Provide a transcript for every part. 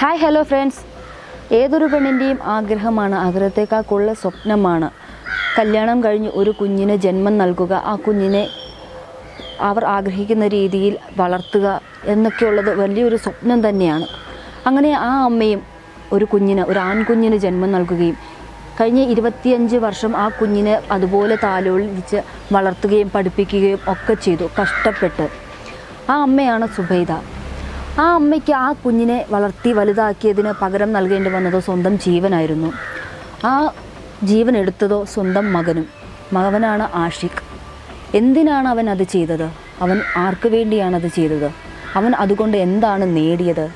Hi hello friends ഏതൊരു പെണ്ണിന്റെയും ആഗ്രഹമാണ് ആഗ്രഹത്തെക്കാൾക്കുള്ള സ്വപ്നമാണ്. കല്യാണം കഴിഞ്ഞ് ഒരു കുഞ്ഞിന് ജന്മം നൽകുക ആ കുഞ്ഞിനെ അവർ ആഗ്രഹിക്കുന്ന രീതിയിൽ വളർത്തുക എന്നൊക്കെയുള്ളത് വലിയൊരു സ്വപ്നം തന്നെയാണ്. അങ്ങനെ ആ അമ്മയും ഒരു കുഞ്ഞിന് ഒരു ആൺകുഞ്ഞിന് ജന്മം നൽകുകയും കഴിഞ്ഞ ഇരുപത്തിയഞ്ച് വർഷം ആ കുഞ്ഞിനെ അതുപോലെ താലോലിച്ച് വളർത്തുകയും പഠിപ്പിക്കുകയും ഒക്കെ ചെയ്തു കഷ്ടപ്പെട്ട്. ആ അമ്മയാണ് സുബൈദ. ആ അമ്മയ്ക്ക് ആ കുഞ്ഞിനെ വളർത്തി വലുതാക്കിയതിന് പകരം നൽകേണ്ടി വന്നത് സ്വന്തം ജീവനായിരുന്നു. ആ ജീവൻ എടുത്തതോ സ്വന്തം മകനും. മകവനാണ് ആഷിഖ്. എന്തിനാണ് അവൻ അത് ചെയ്തത്? അവൻ ആർക്ക് വേണ്ടിയാണ് അത് ചെയ്തത്? അവൻ അതുകൊണ്ട് എന്താണ് നേടിയത്?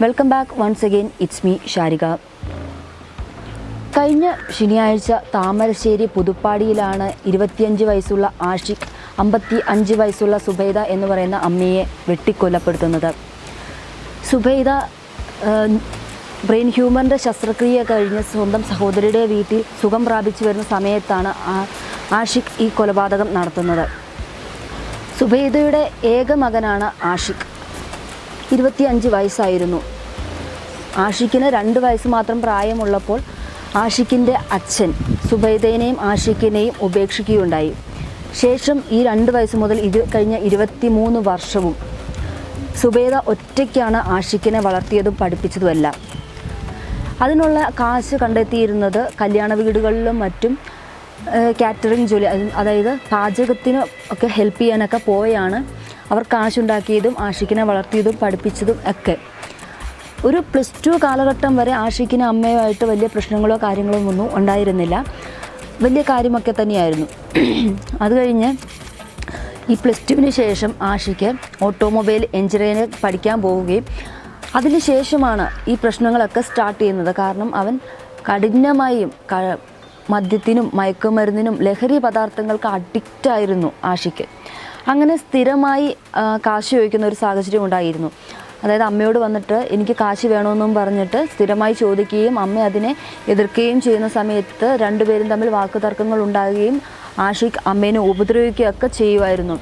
Welcome back once again it's me Sharika. കഴിഞ്ഞ ശനിയാഴ്ച താമരശ്ശേരി പുതുപ്പാടിയിലാണ് ഇരുപത്തിയഞ്ച് വയസ്സുള്ള ആഷിഖ് അമ്പത്തി അഞ്ച് വയസ്സുള്ള സുബൈദ എന്ന് പറയുന്ന അമ്മയെ വെട്ടിക്കൊലപ്പെടുത്തുന്നത്. സുബൈദ ബ്രെയിൻ ഹ്യൂമറിന്റെ ശസ്ത്രക്രിയ കഴിഞ്ഞ് സ്വന്തം സഹോദരിയുടെ വീട്ടിൽ സുഖം പ്രാപിച്ചു വരുന്ന സമയത്താണ് ആഷിഖ് ഈ കൊലപാതകം നടത്തുന്നത്. സുബൈദയുടെ ഏക മകനാണ് ആഷിഖ്. ഇരുപത്തിയഞ്ച് വയസ്സായിരുന്നു. ആഷിഖിന് രണ്ട് വയസ്സ് മാത്രം പ്രായമുള്ളപ്പോൾ ആഷിഖിന്റെ അച്ഛൻ സുബൈദേനെയും ആഷിഖിനെയും ഉപേക്ഷിക്കുകയുണ്ടായി. ശേഷം ഈ രണ്ട് വയസ്സ് മുതൽ ഇത് കഴിഞ്ഞ ഇരുപത്തി മൂന്ന് വർഷവും സുബൈദ ഒറ്റയ്ക്കാണ് ആഷിഖിനെ വളർത്തിയതും പഠിപ്പിച്ചതുമെല്ലാം. അതിനുള്ള കാശ് കണ്ടെത്തിയിരുന്നത് കല്യാണ വീടുകളിലും മറ്റും കാറ്ററിംഗ് ജോലി അതായത് പാചകത്തിന് ഒക്കെ ഹെൽപ്പ് ചെയ്യാനൊക്കെ പോയാണ് അവർ കാശുണ്ടാക്കിയതും ആഷിഖിനെ വളർത്തിയതും പഠിപ്പിച്ചതും ഒക്കെ. ഒരു പ്ലസ് ടു കാലഘട്ടം വരെ ആഷിഖിന് അമ്മയുമായിട്ട് വലിയ പ്രശ്നങ്ങളോ കാര്യങ്ങളോ ഒന്നും ഉണ്ടായിരുന്നില്ല. വലിയ കാര്യമൊക്കെ തന്നെയായിരുന്നു. അത് കഴിഞ്ഞ് ഈ പ്ലസ് ടുവിന് ശേഷം ആഷിക്ക് ഓട്ടോമൊബൈൽ എഞ്ചിനീയറിംഗ് പഠിക്കാൻ പോവുകയും അതിന് ശേഷമാണ് ഈ പ്രശ്നങ്ങളൊക്കെ സ്റ്റാർട്ട് ചെയ്യുന്നത്. കാരണം അവൻ കഠിനമായും മദ്യത്തിനും മയക്കുമരുന്നിനും ലഹരി പദാർത്ഥങ്ങൾക്ക് അഡിക്റ്റ് ആയിരുന്നു ആഷിക്ക്. അങ്ങനെ സ്ഥിരമായി കാശ് ചോദിക്കുന്ന ഒരു സാഹചര്യം ഉണ്ടായിരുന്നു. അതായത് അമ്മയോട് വന്നിട്ട് എനിക്ക് കാശ് വേണമെന്നും പറഞ്ഞിട്ട് സ്ഥിരമായി ചോദിക്കുകയും അമ്മ അതിനെ എതിർക്കുകയും ചെയ്യുന്ന സമയത്ത് രണ്ടുപേരും തമ്മിൽ വാക്കുതർക്കങ്ങൾ ഉണ്ടാകുകയും ആഷിഖ് അമ്മേനെ ഉപദ്രവിക്കുകയൊക്കെ ചെയ്യുമായിരുന്നു.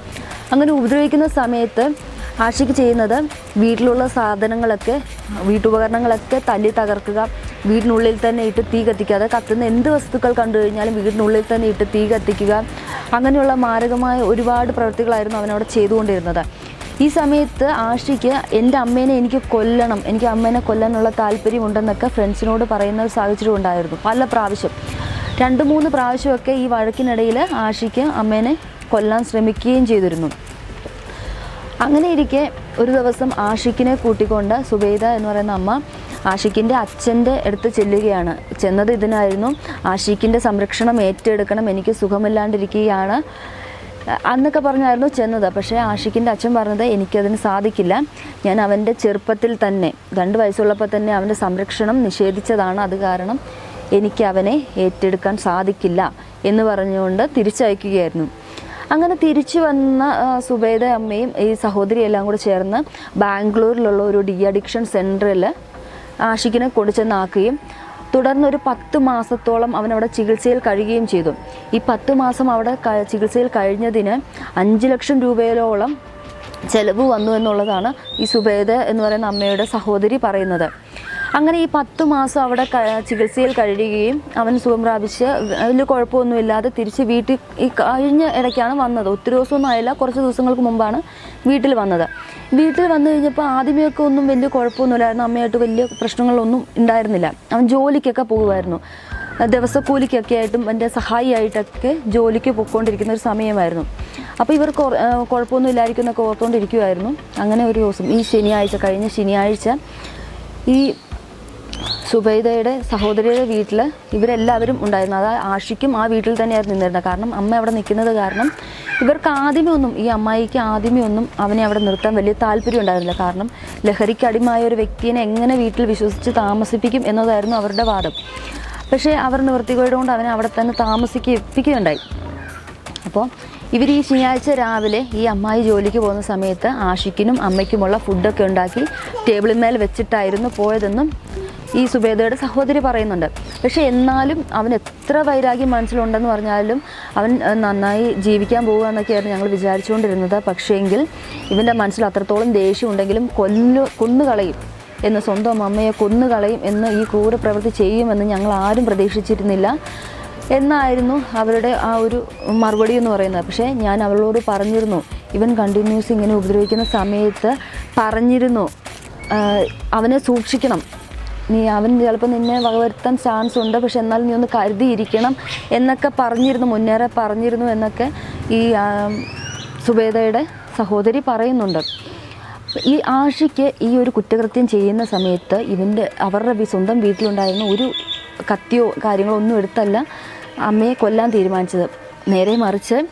അങ്ങനെ ഉപദ്രവിക്കുന്ന സമയത്ത് ആഷിഖ് ചെയ്യുന്നത് വീട്ടിലുള്ള സാധനങ്ങളൊക്കെ വീട്ടുപകരണങ്ങളൊക്കെ തല്ലി തകർക്കുക വീടിനുള്ളിൽ തന്നെ ഇട്ട് തീ കത്തിക്കുക. അത് കത്തുന്ന എന്ത് വസ്തുക്കൾ കണ്ടു കഴിഞ്ഞാലും വീടിനുള്ളിൽ തന്നെ ഇട്ട് തീ കത്തിക്കുക. അങ്ങനെയുള്ള മാരകമായ ഒരുപാട് പ്രവൃത്തികളായിരുന്നു അവനവിടെ ചെയ്തുകൊണ്ടിരുന്നത്. ഈ സമയത്ത് ആഷിക്ക് എന്റെ അമ്മേനെ എനിക്ക് കൊല്ലണം. എനിക്ക് അമ്മേനെ കൊല്ലാനുള്ള താല്പര്യമുണ്ടെന്നൊക്കെ ഫ്രണ്ട്സിനോട് പറയുന്ന ഒരു സാഹചര്യം ഉണ്ടായിരുന്നു. പല പ്രാവശ്യം. രണ്ട് മൂന്ന് പ്രാവശ്യമൊക്കെ ഈ വഴക്കിനിടയിൽ ആഷിക്ക് അമ്മേനെ കൊല്ലാൻ ശ്രമിക്കുകയും ചെയ്തിരുന്നു. അങ്ങനെ ഇരിക്കെ ഒരു ദിവസം ആഷിക്കിനെ കൂട്ടിക്കൊണ്ട് സുബൈദ എന്ന് പറയുന്ന അമ്മ ആഷിക്കിന്റെ അച്ഛന്റെ അടുത്ത് ചെല്ലുകയാണ്. ചെന്നത് ഇതിനായിരുന്നു ആഷിക്കിന്റെ സംരക്ഷണം ഏറ്റെടുക്കണം എനിക്ക് സുഖമില്ലാണ്ടിരിക്കുകയാണ് അന്നൊക്കെ പറഞ്ഞായിരുന്നു ചെന്നത്. പക്ഷേ ആഷിക്കിന്റെ അച്ഛൻ പറഞ്ഞത് എനിക്കതിന് സാധിക്കില്ല. ഞാൻ അവന്റെ ചെറുപ്പത്തിൽ തന്നെ രണ്ട് വയസ്സുള്ളപ്പോൾ തന്നെ അവന്റെ സംരക്ഷണം നിഷേധിച്ചതാണ് അത് കാരണം. എനിക്ക് അവനെ ഏറ്റെടുക്കാൻ സാധിക്കില്ല എന്ന് പറഞ്ഞുകൊണ്ട് തിരിച്ചയക്കുകയായിരുന്നു. അങ്ങനെ തിരിച്ചു വന്ന സുബേദ അമ്മയും ഈ സഹോദരി എല്ലാം കൂടെ ചേർന്ന് ബാംഗ്ലൂരിലുള്ള ഒരു ഡി അഡിക്ഷൻ സെന്ററിൽ ആഷിക്കിനെ കൊണ്ടുചെന്നാക്കുകയും തുടർന്ന് ഒരു പത്ത് മാസത്തോളം അവൻ അവിടെ ചികിത്സയിൽ കഴിയുകയും ചെയ്തു. ഈ പത്ത് മാസം അവിടെ ചികിത്സയിൽ കഴിഞ്ഞതിന് അഞ്ച് ലക്ഷം രൂപയോളം ചെലവ് വന്നു എന്നുള്ളതാണ് ഈ സുബേദ എന്ന് പറയുന്ന അമ്മയുടെ സഹോദരി പറയുന്നത്. അങ്ങനെ ഈ പത്ത് മാസം അവിടെ ചികിത്സയിൽ കഴിയുകയും അവൻ സുഖം പ്രാപിച്ച് വലിയ കുഴപ്പമൊന്നുമില്ലാതെ തിരിച്ച് വീട്ടിൽ ഈ കഴിഞ്ഞ ഇടയ്ക്കാണ് വന്നത്. ഒത്തിരി ദിവസമൊന്നും ആയില്ല. കുറച്ച് ദിവസങ്ങൾക്ക് മുമ്പാണ് വീട്ടിൽ വന്നത്. വീട്ടിൽ വന്നു കഴിഞ്ഞപ്പോൾ ആദ്യമേയൊക്കെ ഒന്നും വലിയ കുഴപ്പമൊന്നുമില്ലായിരുന്നു അമ്മയായിട്ട് വലിയ പ്രശ്നങ്ങളൊന്നും ഉണ്ടായിരുന്നില്ല. അവൻ ജോലിക്കൊക്കെ പോകുമായിരുന്നു. ദിവസക്കൂലിക്കൊക്കെ ആയിട്ടും എന്റെ സഹായിയായിട്ടൊക്കെ ജോലിക്ക് പൊയ്ക്കൊണ്ടിരിക്കുന്ന ഒരു സമയമായിരുന്നു. അപ്പോൾ ഇവർ കുഴപ്പമൊന്നും ഇല്ലായിരിക്കും എന്നൊക്കെ ഓർത്തുകൊണ്ടിരിക്കുമായിരുന്നു അങ്ങനെ ഒരു ദിവസം ഈ ശനിയാഴ്ച കഴിഞ്ഞ ശനിയാഴ്ച ഈ സുബൈദയുടെ സഹോദരിയുടെ വീട്ടിൽ ഇവരെല്ലാവരും ഉണ്ടായിരുന്നു. അതായത് ആഷിക്കും ആ വീട്ടിൽ തന്നെയായിരുന്നു നിന്നിരുന്നത്. കാരണം അമ്മ അവിടെ നിൽക്കുന്നത് കാരണം ഇവർക്ക് ആദ്യമേ ഒന്നും ഈ അമ്മായിക്ക് ആദ്യമേ ഒന്നും അവനെ അവിടെ നിർത്താൻ വലിയ താല്പര്യം ഉണ്ടായിരുന്നില്ല. കാരണം ലഹരിക്ക് അടിമായ ഒരു വ്യക്തിയെ എങ്ങനെ വീട്ടിൽ വിശ്വസിച്ച് താമസിപ്പിക്കും എന്നതായിരുന്നു അവരുടെ വാദം. പക്ഷേ അവർ നിവൃത്തികേട് കൊണ്ട് അവനെ അവിടെ തന്നെ താമസിപ്പിക്കുകയുണ്ടായി അപ്പോൾ ഇവർ ഈ ശനിയാഴ്ച രാവിലെ ഈ അമ്മായി ജോലിക്ക് പോകുന്ന സമയത്ത് ആഷിക്കിനും അമ്മയ്ക്കുമുള്ള ഫുഡൊക്കെ ഉണ്ടാക്കി ടേബിളിന്മേൽ വെച്ചിട്ടായിരുന്നു പോയതെന്നും ഈ സുബേദയുടെ സഹോദരി പറയുന്നുണ്ട്. പക്ഷേ എന്നാലും അവൻ എത്ര വൈരാഗ്യം മനസ്സിലുണ്ടെന്ന് പറഞ്ഞാലും അവൻ നന്നായി ജീവിക്കാൻ പോകുക എന്നൊക്കെയായിരുന്നു ഞങ്ങൾ വിചാരിച്ചുകൊണ്ടിരുന്നത്. പക്ഷേങ്കിൽ ഇവന്റെ മനസ്സിൽ അത്രത്തോളം ദേഷ്യം ഉണ്ടെങ്കിലും കൊല്ലു കൊന്നുകളയും എന്ന് സ്വന്തം അമ്മയെ കൊന്നുകളയും എന്ന് ഈ ക്രൂര പ്രവൃത്തി ചെയ്യുമെന്ന് ഞങ്ങൾ ആരും പ്രതീക്ഷിച്ചിരുന്നില്ല. എന്നായിരുന്നു അവരുടെ ആ ഒരു മറുപടി എന്ന് പറയുന്നത്. പക്ഷേ ഞാൻ അവളോട് പറഞ്ഞിരുന്നു ഇവൻ കണ്ടിന്യൂസ് ഇങ്ങനെ ഉപദ്രവിക്കുന്ന സമയത്ത് പറഞ്ഞിരുന്നു അവനെ സൂക്ഷിക്കണം. നീ അവൻ ചിലപ്പോൾ നിന്നെ വകവരുത്താൻ ചാൻസ് ഉണ്ട്. പക്ഷെ എന്നാൽ നീ ഒന്ന് കരുതിയിരിക്കണം എന്നൊക്കെ പറഞ്ഞിരുന്നു മുന്നേറെ പറഞ്ഞിരുന്നു എന്നൊക്കെ ഈ സുബേദയുടെ സഹോദരി പറയുന്നുണ്ട്. ഈ ആഷിക്ക് ഈ ഒരു കുറ്റകൃത്യം ചെയ്യുന്ന സമയത്ത് ഇവന്റെ അവരുടെ സ്വന്തം വീട്ടിലുണ്ടായിരുന്ന ഒരു കത്തിയോ കാര്യങ്ങളോ ഒന്നും എടുത്തല്ല അമ്മയെ കൊല്ലാൻ തീരുമാനിച്ചത്. നേരെ മറിച്ച്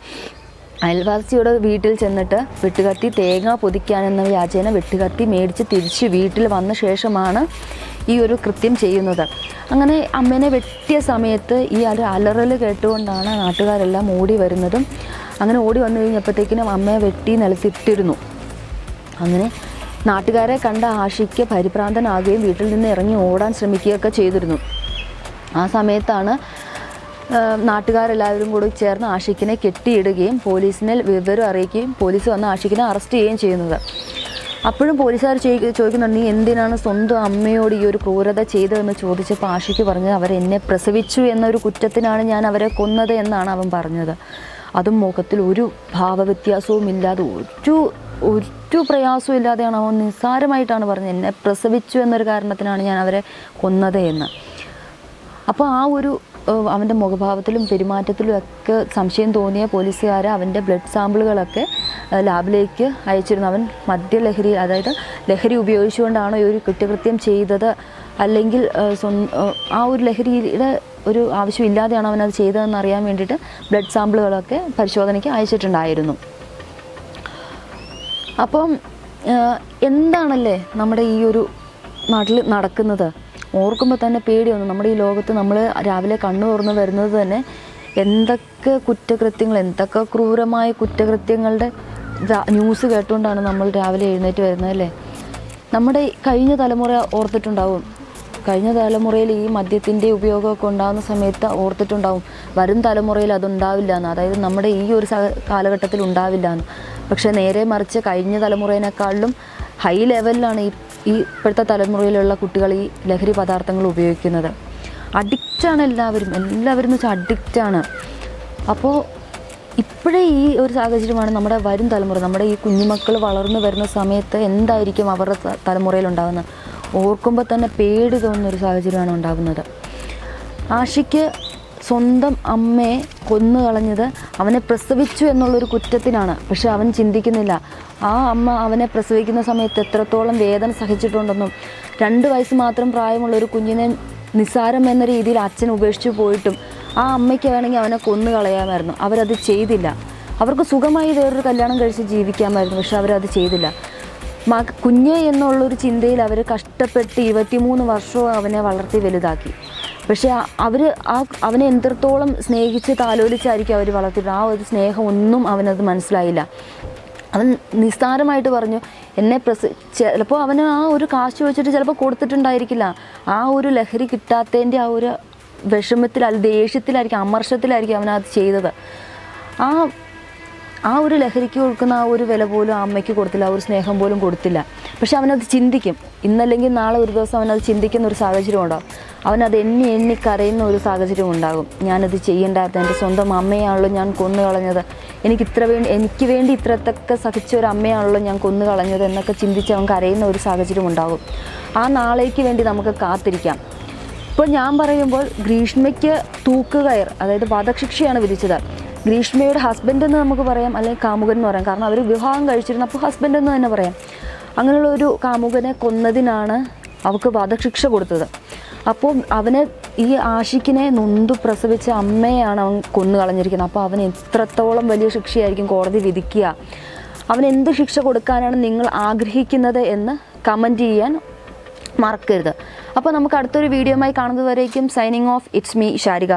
അയൽവാസിയുടെ വീട്ടിൽ ചെന്നിട്ട് വെട്ടുകത്തി തേങ്ങ പൊതിക്കാനെന്ന വ്യാജേന വെട്ടുകത്തി മേടിച്ച് തിരിച്ച് വീട്ടിൽ വന്ന ശേഷമാണ് ഈ ഒരു കൃത്യം ചെയ്യുന്നത്. അങ്ങനെ അമ്മേനെ വെട്ടിയ സമയത്ത് ഈ ഒരു അലറൽ കേട്ടുകൊണ്ടാണ് നാട്ടുകാരെല്ലാം ഓടി വരുന്നതും അങ്ങനെ ഓടി വന്നു കഴിഞ്ഞപ്പോഴത്തേക്കിനും അമ്മയെ വെട്ടി നിലത്തിട്ടിരുന്നു. അങ്ങനെ നാട്ടുകാരെ കണ്ട ആഷിക്ക് പരിഭ്രാന്തനാകുകയും വീട്ടിൽ നിന്ന് ഇറങ്ങി ഓടാൻ ശ്രമിക്കുകയൊക്കെ ചെയ്തിരുന്നു. ആ സമയത്താണ് നാട്ടുകാരെല്ലാവരും കൂടി ചേർന്ന് ആഷിക്കിനെ കെട്ടിയിടുകയും പോലീസിനെ വിവരം അറിയിക്കുകയും പോലീസ് വന്ന് ആഷിക്കിനെ അറസ്റ്റ് ചെയ്യുകയും ചെയ്യുന്നത്. അപ്പോഴും പോലീസുകാർ ചോദിക്ക- ചോദിക്കുന്നുണ്ട് നീ എന്തിനാണ് സ്വന്തം അമ്മയോട് ഈ ഒരു ക്രൂരത ചെയ്തതെന്ന് ചോദിച്ചപ്പോൾ ആഷിക്ക് പറഞ്ഞത് അവരെന്നെ പ്രസവിച്ചു എന്നൊരു കുറ്റത്തിനാണ് ഞാൻ അവരെ കൊന്നത് എന്നാണ് അവൻ പറഞ്ഞത്. അതും മുഖത്തിൽ ഒരു ഭാവവ്യത്യാസവും ഇല്ലാതെ ഒരു ഒരു പ്രയാസവും ഇല്ലാതെയാണ് അവൻ നിസ്സാരമായിട്ടാണ് പറഞ്ഞത് എന്നെ പ്രസവിച്ചു എന്നൊരു കാരണത്തിനാണ് ഞാൻ അവരെ കൊന്നത് എന്ന്. അപ്പോൾ ആ ഒരു അവന്റെ മുഖഭാവത്തിലും പെരുമാറ്റത്തിലും ഒക്കെ സംശയം തോന്നിയ പോലീസുകാർ അവന്റെ ബ്ലഡ് സാമ്പിളുകളൊക്കെ ലാബിലേക്ക് അയച്ചിരുന്നു. അവൻ മദ്യലഹരി അതായത് ലഹരി ഉപയോഗിച്ചുകൊണ്ടാണോ ഈ ഒരു കുറ്റകൃത്യം ചെയ്തത്? അല്ലെങ്കിൽ ആ ഒരു ലഹരിയുടെ ഒരു ആവശ്യമില്ലാതെയാണ് അവൻ അത് ചെയ്തതെന്ന് അറിയാൻ വേണ്ടിയിട്ട് ബ്ലഡ് സാമ്പിളുകളൊക്കെ പരിശോധനയ്ക്ക് അയച്ചിട്ടുണ്ടായിരുന്നു. അപ്പം എന്താണല്ലേ നമ്മുടെ ഈ ഒരു നാട്ടിൽ നടക്കുന്നത്? ഓർക്കുമ്പോൾ തന്നെ പേടിയൊന്നും നമ്മുടെ ഈ ലോകത്ത് നമ്മൾ രാവിലെ കണ്ണു തുറന്ന് വരുന്നത് തന്നെ എന്തൊക്കെ കുറ്റകൃത്യങ്ങൾ എന്തൊക്കെ ക്രൂരമായ കുറ്റകൃത്യങ്ങളുടെ ന്യൂസ് കേട്ടുകൊണ്ടാണ് നമ്മൾ രാവിലെ എഴുന്നേറ്റ് വരുന്നത് അല്ലേ? നമ്മുടെ കഴിഞ്ഞ തലമുറ ഓർത്തിട്ടുണ്ടാവും. കഴിഞ്ഞ തലമുറയിൽ ഈ മദ്യത്തിന്റെ ഉപയോഗമൊക്കെ ഉണ്ടാകുന്ന സമയത്ത് ഓർത്തിട്ടുണ്ടാവും. വരും തലമുറയിൽ അതുണ്ടാവില്ല എന്ന് അതായത് നമ്മുടെ ഈ ഒരു കാലഘട്ടത്തിൽ ഉണ്ടാവില്ല എന്ന് പക്ഷേ നേരെ മറിച്ച് കഴിഞ്ഞ തലമുറയിനേക്കാളിലും ഹൈ ലെവലിലാണ് ഈ ഈ ഇപ്പോഴത്തെ തലമുറയിലുള്ള കുട്ടികൾ ഈ ലഹരി പദാർത്ഥങ്ങൾ ഉപയോഗിക്കുന്നത്. അഡിക്റ്റാണ് എല്ലാവരും. എല്ലാവരും എന്ന് വെച്ചാൽ അഡിക്റ്റാണ്. അപ്പോൾ ഇപ്പോഴേ ഈ ഒരു സാഹചര്യമാണ് നമ്മുടെ വരും തലമുറ നമ്മുടെ ഈ കുഞ്ഞുമക്കൾ വളർന്നു വരുന്ന സമയത്ത് എന്തായിരിക്കും അവരുടെ തലമുറയിലുണ്ടാകുന്നത് ഓർക്കുമ്പോൾ തന്നെ പേടി തോന്നുന്ന ഒരു സാഹചര്യമാണ് ഉണ്ടാകുന്നത്. ആഷിക്ക് സ്വന്തം അമ്മയെ കൊന്നു കളഞ്ഞത് അവനെ പ്രസവിച്ചു എന്നുള്ളൊരു കുറ്റത്തിനാണ്. പക്ഷെ അവൻ ചിന്തിക്കുന്നില്ല. ആ അമ്മ അവനെ പ്രസവിക്കുന്ന സമയത്ത് എത്രത്തോളം വേദന സഹിച്ചിട്ടുണ്ടെന്നും രണ്ട് വയസ്സ് മാത്രം പ്രായമുള്ള ഒരു കുഞ്ഞിനെ നിസ്സാരം എന്ന രീതിയിൽ അച്ഛൻ ഉപേക്ഷിച്ചു പോയിട്ടും ആ അമ്മയ്ക്കാണെങ്കിൽ അവനെ കൊന്നു കളയാമായിരുന്നു. അവരത് ചെയ്തില്ല. അവർക്ക് സുഖമായി വേറൊരു കല്യാണം കഴിച്ച് ജീവിക്കാമായിരുന്നു പക്ഷെ അവരത് ചെയ്തില്ല. മക കുഞ്ഞ് എന്നുള്ളൊരു ചിന്തയിൽ അവർ കഷ്ടപ്പെട്ട് ഇരുപത്തിമൂന്ന് വർഷവും അവനെ വളർത്തി വലുതാക്കി. പക്ഷേ അവർ ആ അവനെ എത്രത്തോളം സ്നേഹിച്ച് താലോലിച്ചായിരിക്കും അവർ വളർത്തിയിട്ട് ആ ഒരു സ്നേഹം ഒന്നും അവനത് മനസ്സിലായില്ല. അവൻ നിസ്സാരമായിട്ട് പറഞ്ഞു എന്നെ പ്രസ ചിലപ്പോൾ അവന് ആ ഒരു കാശ് വെച്ചിട്ട് ചിലപ്പോൾ കൊടുത്തിട്ടുണ്ടായിരിക്കില്ല. ആ ഒരു ലഹരി കിട്ടാത്തതിന്റെ ആ ഒരു വിഷമത്തിൽ അത് ദേഷ്യത്തിലായിരിക്കും അമർഷത്തിലായിരിക്കും അവനത് ചെയ്തത്. ആ ആ ഒരു ലഹരിക്ക് കൊടുക്കുന്ന ആ ഒരു വില പോലും അമ്മയ്ക്ക് കൊടുത്തില്ല ആ ഒരു സ്നേഹം പോലും കൊടുത്തില്ല. പക്ഷെ അവനത് ചിന്തിക്കും. ഇന്നല്ലെങ്കിൽ നാളെ ഒരു ദിവസം അവനത് ചിന്തിക്കുന്ന ഒരു സാഹചര്യം ഉണ്ടാവും. അവനത് എണ്ണി എണ്ണി കരയുന്ന ഒരു സാഹചര്യം ഉണ്ടാകും. ഞാനത് ചെയ്യേണ്ടാത്ത എന്റെ സ്വന്തം അമ്മയാണല്ലോ ഞാൻ കൊന്നു കളഞ്ഞത് എനിക്ക് ഇത്ര വേണ്ടി എനിക്ക് വേണ്ടി ഇത്രത്തൊക്കെ സഹിച്ച ഒരു അമ്മയാണല്ലോ ഞാൻ കൊന്നു കളഞ്ഞത് എന്നൊക്കെ ചിന്തിച്ച് അവൻ കരയുന്ന ഒരു സാഹചര്യം ഉണ്ടാകും. ആ നാളേക്ക് വേണ്ടി നമുക്ക് കാത്തിരിക്കാം. ഇപ്പോൾ ഞാൻ പറയുമ്പോൾ ഗ്രീഷ്മയ്ക്ക് തൂക്കുകയർ അതായത് വധശിക്ഷയാണ് വിധിച്ചത്. ഗ്രീഷ്മയുടെ ഹസ്ബൻഡ് എന്ന് നമുക്ക് പറയാം അല്ലെങ്കിൽ കാമുകൻ എന്ന് പറയാം. കാരണം അവർ വിവാഹം കഴിച്ചിരുന്നു അപ്പോൾ ഹസ്ബൻഡ് എന്ന് തന്നെ പറയാം. അങ്ങനെയുള്ള ഒരു കാമുകനെ കൊന്നതിനാണ് അവൾക്ക് വധശിക്ഷ കൊടുത്തത്. അപ്പോൾ അവനെ ഈ ആഷിക്കിനെ നൊന്തു പ്രസവിച്ച അമ്മയാണ് അവൻ കൊന്നു കളഞ്ഞിരിക്കുന്നത്. അപ്പോൾ അവന് എത്രത്തോളം വലിയ ശിക്ഷയായിരിക്കും കോടതി വിധിക്കുക. അവൻ എന്ത് ശിക്ഷ കൊടുക്കാനാണ് നിങ്ങൾ ആഗ്രഹിക്കുന്നത് എന്ന് കമന്റ് ചെയ്യാൻ മറക്കരുത്. അപ്പോൾ നമുക്ക് അടുത്തൊരു വീഡിയോയുമായി കാണുന്നതുവരേക്കും signing off it's me Sharika